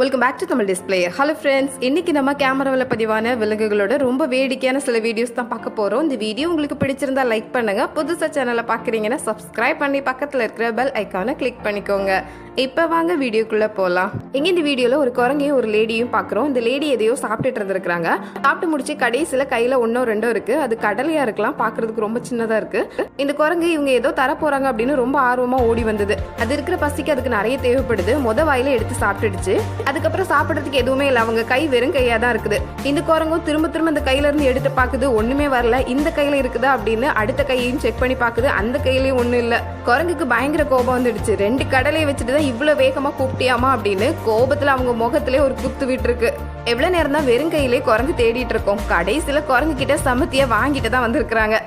Welcome back to Tamil display hello friends இன்னைக்கு நம்ம கேமராவில் பதிவான விலங்குகளோட ரொம்ப வேடிக்கையான சில வீடியோஸ் தான் பார்க்க போகிறோம் இந்த வீடியோ உங்களுக்கு பிடிச்சிருந்தா லைக் பண்ணுங்க. புதுசாக சேனலை பார்க்குறீங்கன்னா சப்ஸ்கிரைப் பண்ணி பக்கத்தில் இருக்கிற பெல் ஐக்கானை கிளிக் பண்ணிக்கோங்க. இப்போ வாங்க வீடியோக்குள்ளே போகலாம் இங்கே இந்த வீடியோவில் ஒரு குரங்கையும் ஒரு லேடியும் பார்க்குறோம். இந்த லேடி எதையோ சாப்பிட்டுட்டு இருந்திருக்காங்க சாப்பிட்டு முடிச்சு கடைசியில் கையில் ஒன்றோ ரெண்டோ இருக்குது அது கடலையாக இருக்கலாம். பார்க்குறதுக்கு ரொம்ப சின்னதாக இருக்குது இந்த குரங்கு இவங்க ஏதோ தர போகிறாங்க அப்படின்னு ரொம்ப ஆர்வமாக ஓடி வந்தது. அது இருக்கிற பசிக்கு அதுக்கு நிறைய தேவைப்படுது. மொதல் வாயில எடுத்து சாப்பிட்டுடுச்சு. அதுக்கப்புறம் சாப்பிட்றதுக்கு எதுவுமே இல்லை. அவங்க கை வெறும் கையாக தான் இருக்குது. இந்த குரங்கும் திரும்ப திரும்ப இந்த கையிலேருந்து எடுத்து பார்க்குது ஒன்றுமே வரல. இந்த கையில் இருக்குதா அப்படின்னு அடுத்த கையையும் செக் பண்ணி பார்க்குது அந்த கையிலையும் ஒன்றும் இல்லை. குரங்குக்கு பயங்கர கோபம் வந்துடுச்சு. ரெண்டு கடலையை வச்சுட்டு தான் இவ்வளோ வேகமாக கூப்பிட்டியாமா அப்படின்னு கோபத்தில் அவங்க முகத்திலே ஒரு குத்து விட்டுருக்கு. எவ்வளோ நேரம் தான் வெறும் கையிலே குரங்கு தேடிட்டு இருக்கோம். கடைசியில் குரங்கு கிட்ட சமத்தியை வாங்கிட்டு தான் வந்திருக்கிறாங்க.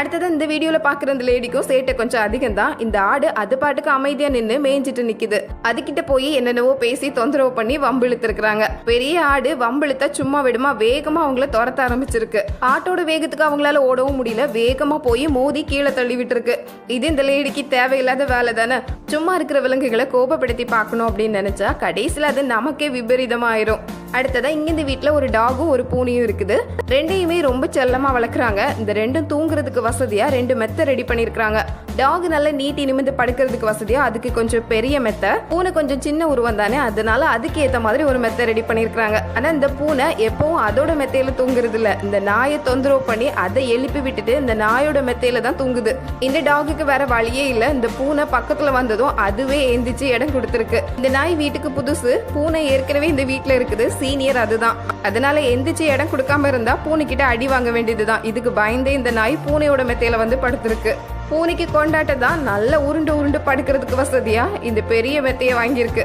அடுத்தது இந்த வீடியோல பாக்குற இந்த லேடிக்கும் சேட்டை கொஞ்சம் அதிகம் தான் இந்த ஆடு அது பாட்டுக்கு அமைதியா நின்று மேய்ஞ்சிட்டு நிக்குது. அதுகிட்ட போய் என்னென்னவோ பேசி தொந்தரவு பண்ணி வம்பு இழுத்துருக்காங்க பெரிய ஆடு வம்பு இழுத்தா சும்மா விடுமா வேகமா அவங்கள துரத்த ஆரம்பிச்சிருக்கு. ஆட்டோட வேகத்துக்கு அவங்களால ஓடவும் முடியல வேகமா போய் மோதி கீழே தள்ளி விட்டுருக்கு இது இந்த லேடிக்கு தேவையில்லாத வேலை தானே. சும்மா இருக்கிற விலங்குகளை கோபப்படுத்தி பார்க்கணும் அப்படின்னு நினைச்சா கடைசியில் அது நமக்கே விபரீதமாயிரும். அடுத்ததா இங்க இந்த வீட்டில் ஒரு டாகும் ஒரு பூனையும் இருக்குது. ரெண்டையுமே ரொம்ப செல்லமா வளர்க்குறாங்க. இந்த ரெண்டும் தூங்குறதுக்கு வசதியா ரெண்டு மெத்த ரெடி பண்ணியிருக்கிறாங்க டாக் நல்லா நீட்டி நிமிந்து படுக்கிறதுக்கு வசதியோ அதுக்கு கொஞ்சம் பெரிய மெத்த. பூனை கொஞ்சம் சின்ன உருவம் தானே அதனால அதுக்கு ஏத்த மாதிரி ஒரு மெத்த ரெடி பண்ணிருக்காங்க ஆனா இந்த பூனை எப்பவும் அதோட மெத்தையில தூங்குறது இல்ல இந்த நாயை தொந்தரவு பண்ணி அதை எழுப்பி விட்டுட்டு இந்த நாயோட மெத்தையில தான் தூங்குது. இந்த டாகுக்கு வேற வழியே இல்ல. இந்த பூனை பக்கத்துல வந்ததும் அதுவே எந்திரிச்சு இடம் கொடுத்துருக்கு. இந்த நாய் வீட்டுக்கு புதுசு. பூனை ஏற்கனவே இந்த வீட்ல இருக்குது. சீனியர் அதுதான். அதனால எந்திரிச்சு இடம் கொடுக்காம இருந்தா பூனைக்கிட்ட அடி வாங்க வேண்டியதுதான். இதுக்கு பயந்தே இந்த நாய் பூனையோட மெத்தையில வந்து படுத்திருக்கு. பூனைக்கு கொண்டாட்டம் தான் நல்ல உருண்டு உருண்டு படுக்கிறதுக்கு வசதியா? இந்த பெரிய மெத்தையை வாங்கியிருக்கு.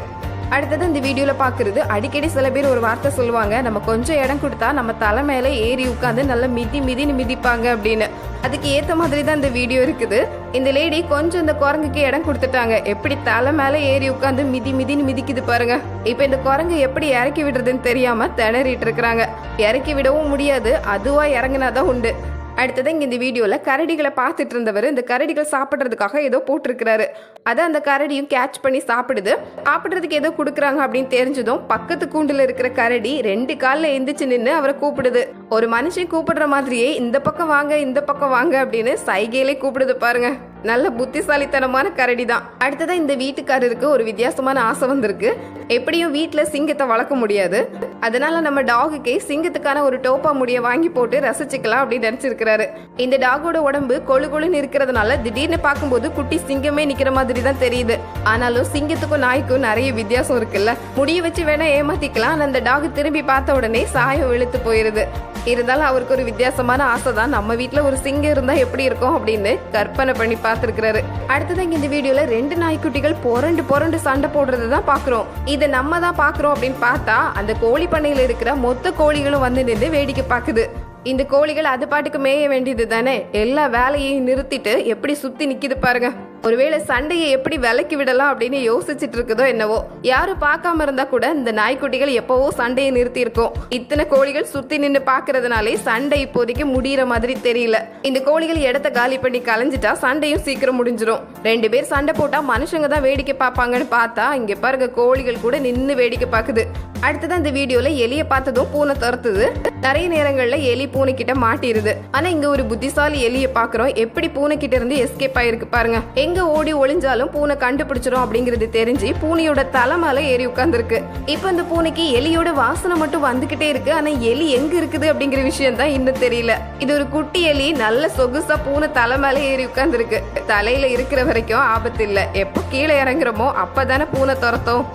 அடுத்தது இந்த வீடியோல பாக்குறது அடிக்கடி சில பேர் ஒரு வார்த்தை சொல்லுவாங்க நம்ம கொஞ்சம் இடம் கொடுத்தா நம்ம தலை மேல ஏறி உட்காந்து நல்லா மிதி மிதின்னு மிதிப்பாங்க அப்படின்னு. அதுக்கு ஏத்த மாதிரி தான் இந்த வீடியோ இருக்குது. இந்த லேடி கொஞ்சம் இந்த குரங்குக்கு இடம் கொடுத்துட்டாங்க. எப்படி தலை மேல ஏறி உட்காந்து மிதி மிதின்னு மிதிக்குது பாருங்க. இப்ப இந்த குரங்கு எப்படி இறக்கி விடுறதுன்னு தெரியாம திணறிட்டு இருக்கிறாங்க. இறக்கி விடவும் முடியாது அதுவா இறங்குனாதான் உண்டு. அடுத்தது இங்கே இந்த வீடியோவில் கரடிகளை பார்த்துட்டு இருந்தவர் இந்த கரடிகள் சாப்பிட்றதுக்காக ஏதோ போட்டிருக்கிறாரு. அதை அந்த கரடியும் கேட்ச் பண்ணி சாப்பிடுது. சாப்பிட்றதுக்கு ஏதோ கொடுக்குறாங்க அப்படின்னு தெரிஞ்சதும் பக்கத்து கூண்டில் இருக்கிற கரடி ரெண்டு காலில் எந்திரிச்சு நின்று அவரை கூப்பிடுது. ஒரு மனுஷன் கூப்பிடுற மாதிரியே இந்த பக்கம் வாங்க இந்த பக்கம் வாங்க அப்படின்னு சைகையிலே கூப்பிடுது பாருங்க. நல்ல புத்திசாலித்தனமான கரடி தான் அடுத்ததான் இந்த வீட்டுக்காரருக்கு ஒரு வித்தியாசமான ஆசை வந்திருக்கு. எப்படியும் வீட்டில் சிங்கத்தை வளர்க்க முடியாது. அதனால நம்ம டாகுக்கே சிங்கத்துக்கான ஒரு டோப்பா முடிய வாங்கி போட்டு ரசிச்சுக்கலாம் அப்படின்னு நினைச்சிருக்கிறாரு. இந்த டாகோட உடம்பு கொழு கொழுன்னு இருக்கிறதுனால திடீர்னு பார்க்கும்போது குட்டி சிங்கமே நிக்கிற மாதிரி தான் தெரியுது. ஆனாலும் சிங்கத்துக்கும் நாய்க்கும் நிறைய வித்தியாசம் இருக்குல்ல. முடிய வச்சு வேணா ஏமாத்திக்கலாம். அந்த டாக் திரும்பி பார்த்த உடனே சாயம் இழுத்து போயிருது. இருந்தாலும் அவருக்கு ஒரு வித்தியாசமான ஆசை தான் நம்ம வீட்டில் ஒரு சிங்கம் இருந்தால் எப்படி இருக்கும் அப்படின்னு கற்பனை பண்ணி பார்த்துருக்கிறாரு. அடுத்தது இங்க இந்த வீடியோல ரெண்டு நாய்க்குட்டிகள் புரண்டு புரண்டு சண்டை போடுறது தான் பாக்குறோம் இதை நம்ம தான் பாக்குறோம் அப்படின்னு பார்த்தா அந்த கோழி பண்ணையில இருக்கிற மொத்த கோழிகளும் வந்து நின்று வேடிக்கை பார்க்குது. இந்த கோழிகள் அது பாட்டுக்கு மேய வேண்டியது தானே? எல்லா வேலையையும் நிறுத்திட்டு எப்படி சுத்தி நிக்குது பாருங்க. ஒருவேளை சண்டையை எப்படி விலக்கி விடலாம் அப்படின்னு யோசிச்சுட்டு இருக்குதோ என்னவோ. யாரும் பார்க்காம இருந்தா கூட இந்த நாய்க்குட்டிகள் எப்பவோ சண்டையை நிறுத்தி இருக்கும் இத்தனை கோழிகள் சுத்தி நின்று பாக்குறதுனாலே சண்டை இப்போதைக்கு முடியிற மாதிரி தெரியல. இந்த கோழிகள் இடத்த காலி பண்ணி கலைஞ்சிட்டா சண்டையும் சீக்கிரம் முடிஞ்சிடும் ரெண்டு பேர் சண்டை போட்டா மனுஷங்க தான் வேடிக்கை பார்ப்பாங்கன்னு பார்த்தா இங்க பாருங்க கோழிகள் கூட நின்று வேடிக்கை பார்க்குது. அடுத்தது அந்த வீடியோல எலியை பார்த்ததும் பூனை துரத்துது. நிறைய நேரங்கள்ல எலி பூனை கிட்ட மாட்டிருது. ஆனா இங்க ஒரு புத்திசாலி எலியை பாக்குறோம். எப்படி பூனை கிட்ட இருந்து எஸ்கேப் ஆயிருக்கு பாருங்க. எங்க ஓடி ஒளிஞ்சாலும் பூனை கண்டுபிடிச்சிரும் அப்படிங்கிறது தெரிஞ்சு பூனையோட தலை மேலே ஏறி உட்கார்ந்துருக்கு. இப்ப இந்த பூனைக்கு எலியோட வாசனை மட்டும் வந்துகிட்டே இருக்கு. ஆனா எலி எங்க இருக்குது அப்படிங்கிற விஷயம் தான் இன்னும் தெரியல. இது ஒரு குட்டி எலி நல்ல சொகுசா பூனை தலை மேலே ஏறி உட்கார்ந்துருக்கு. தலையில இருக்கிற வரைக்கும் ஆபத்து இல்ல. எப்போ கீழே இறங்குறோமோ அப்பதானே பூனை துரத்தும்.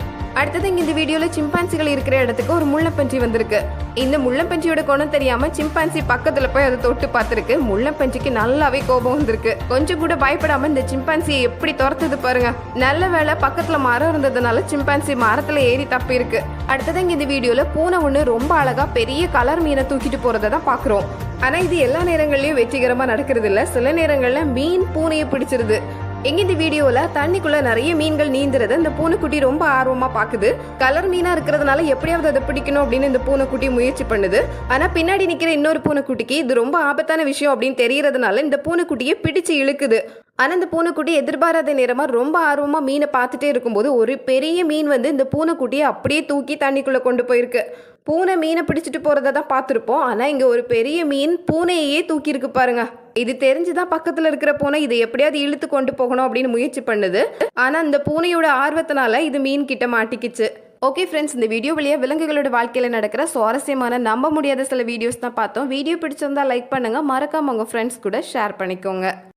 அடுத்தது இங்க இந்த வீடியோல சிம்பான்சிகள் இருக்கிற இடத்துக்கு ஒரு முள்ளப்பன்றி வந்திருக்கு. இந்த முள்ளப்பன்றியோட குணம் தெரியாம சிம்பான்சி பக்கத்துல போய் அதை தொட்டு பார்த்துருக்கு. முள்ளப்பன்றிக்கு நல்லாவே கோபம் வந்திருக்கு. கொஞ்சம் கூட பயப்படாம இந்த சிம்பான்சியை எப்படி துரத்துது பாருங்க. நல்ல வேளை பக்கத்துல மரம் இருந்ததுனால சிம்பான்சி மரத்துல ஏறி தப்பி இருக்கு அடுத்தது இங்க இந்த வீடியோல பூனை ஒண்ணு ரொம்ப அழகா பெரிய கலர் மீனை தூக்கிட்டு போறதை தான் பாக்குறோம் ஆனா இது எல்லா நேரங்கள்லயும் வெற்றிகரமா நடக்கிறது இல்ல சில நேரங்கள்ல மீன் பூனையை பிடிச்சிருது. எங்க இந்த வீடியோல தண்ணிக்குள்ள நிறைய மீன்கள் நீந்துறத இந்த பூனைக்குட்டி ரொம்ப ஆர்வமா பாக்குது. கலர் மீனா இருக்கிறதுனால எப்படியாவது அதை பிடிக்கணும் அப்படின்னு இந்த பூனைக்குட்டி முயற்சி பண்ணுது. ஆனா பின்னாடி நிக்கிற இன்னொரு பூனைக்குட்டிக்கு இது ரொம்ப ஆபத்தான விஷயம் அப்படின்னு தெரியறதுனால இந்த பூனைக்குட்டியை பிடிச்சு இழுக்குது. ஆனால் இந்த பூனைக்குட்டி எதிர்பாராத நேரமாக ரொம்ப ஆர்வமாக மீனை பார்த்துட்டே இருக்கும்போது ஒரு பெரிய மீன் வந்து இந்த பூனைக்குட்டியை அப்படியே தூக்கி தண்ணிக்குள்ளே கொண்டு போயிருக்கு. பூனை மீனை பிடிச்சிட்டு போகிறத தான் பார்த்துருப்போம். ஆனால் இங்கே ஒரு பெரிய மீன் பூனையையே தூக்கியிருக்கு பாருங்க. இது தெரிஞ்சுதான் பக்கத்தில் இருக்கிற பூனை இதை எப்படியாவது இழுத்து கொண்டு போகணும் அப்படின்னு முயற்சி பண்ணுது. ஆனால் இந்த பூனையோட ஆர்வத்தினால இது மீன் கிட்ட மாட்டிக்கிச்சு. ஓகே ஃப்ரெண்ட்ஸ் இந்த வீடியோ வழியாக விலங்குகளோட வாழ்க்கையில் நடக்கிற சுவாரஸ்யமான நம்ப முடியாத சில வீடியோஸ் தான் பார்த்தோம். வீடியோ பிடிச்சிருந்தா லைக் பண்ணுங்கள் மறக்காம உங்கள் ஃப்ரெண்ட்ஸ் கூட ஷேர் பண்ணிக்கோங்க.